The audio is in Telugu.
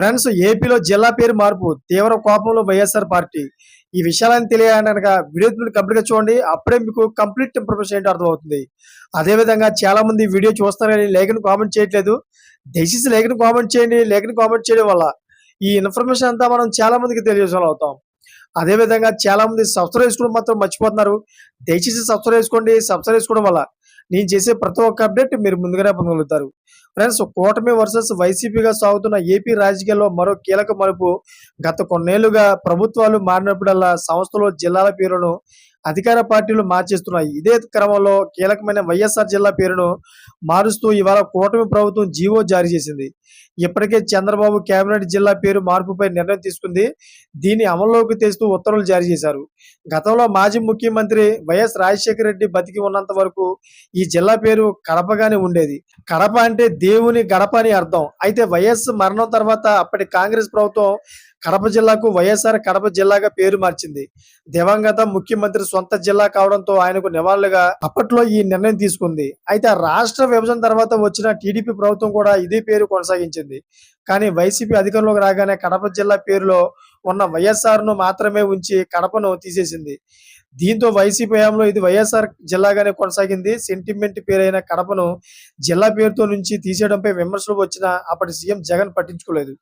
ఫ్రెండ్స్ ఏపీలో జిల్లా పేరు మార్పు తీవ్ర కోపంలో వైఎస్ఆర్ పార్టీ. ఈ విషయాలను తెలియాలనక వీడియో కంప్లీట్గా చూడండి. అప్పుడే మీకు కంప్లీట్ ఇన్ఫర్మేషన్ ఏంటో అర్థమవుతుంది. అదే విధంగా చాలా మంది వీడియో చూస్తారు కానీ లేఖను కామెంట్ చేయట్లేదు. దయచేసి లేఖను కామెంట్ చేయండి. లేఖను కామెంట్ చేయడం వల్ల ఈ ఇన్ఫర్మేషన్ అంతా మనం చాలా మందికి తెలియజేయగలుగుతాం. అదేవిధంగా అదే విధంగా చాలా మంది సబ్స్క్రైబ్ చేసుకోవడం మాత్రం మర్చిపోతున్నారు. దయచేసి సబ్స్క్రైబ్ చేసుకోండి. సబ్స్క్రైబ్ చేసుకోవడం వల్ల నేను చేసే ప్రతి ఒక్క అప్డేట్ మీరు ముందుగానే పొందగలుగుతారు. ఫ్రెండ్స్ కూటమి వర్సెస్ వైసీపీగా సాగుతున్న ఏపీ రాజకీయాల్లో మరో కీలక మలుపు. గత కొన్నేళ్ళుగా ప్రభుత్వాలు మారినప్పుడల్లా సంస్థలు జిల్లాల పేరును అధికార పార్టీలు మార్చేస్తున్నాయి. ఇదే క్రమంలో కీలకమైన వైఎస్ఆర్ జిల్లా పేరును మారుస్తూ ఇవాళ కూటమి ప్రభుత్వం జీవో జారీ చేసింది. ఇప్పటికే చంద్రబాబు కేబినెట్ జిల్లా పేరు మార్పుపై నిర్ణయం తీసుకుంది. దీన్ని అమల్లోకి తెస్తూ ఉత్తర్వులు జారీ చేశారు. గతంలో మాజీ ముఖ్యమంత్రి వైఎస్ రాజశేఖర రెడ్డి బతికి ఉన్నంత వరకు ఈ జిల్లా పేరు కడపగానే ఉండేది. కడప అంటే దేవుని గడప అని అర్థం. అయితే వైఎస్ మరణం తర్వాత అప్పటి కాంగ్రెస్ ప్రభుత్వం కడప జిల్లాకు వైఎస్ఆర్ కడప జిల్లాగా పేరు మార్చింది. దివంగత ముఖ్యమంత్రి సొంత జిల్లా కావడంతో ఆయనకు నివాళులుగా అప్పట్లో ఈ నిర్ణయం తీసుకుంది. అయితే రాష్ట్ర విభజన తర్వాత వచ్చిన టీడీపీ ప్రభుత్వం కూడా ఇదే పేరు కొనసాగించింది. కానీ వైసీపీ అధికారంలోకి రాగానే కడప జిల్లా పేరులో ఉన్న వైఎస్ఆర్ను మాత్రమే ఉంచి కడపను తీసేసింది. దీంతో వైసీపీ హయాంలో ఇది వైఎస్ఆర్ జిల్లాగానే కొనసాగింది. సెంటిమెంట్ పేరైన కడపను జిల్లా పేరుతో నుంచి తీసేయడంపై విమర్శలు వచ్చినా అప్పటి సీఎం జగన్ పట్టించుకోలేదు.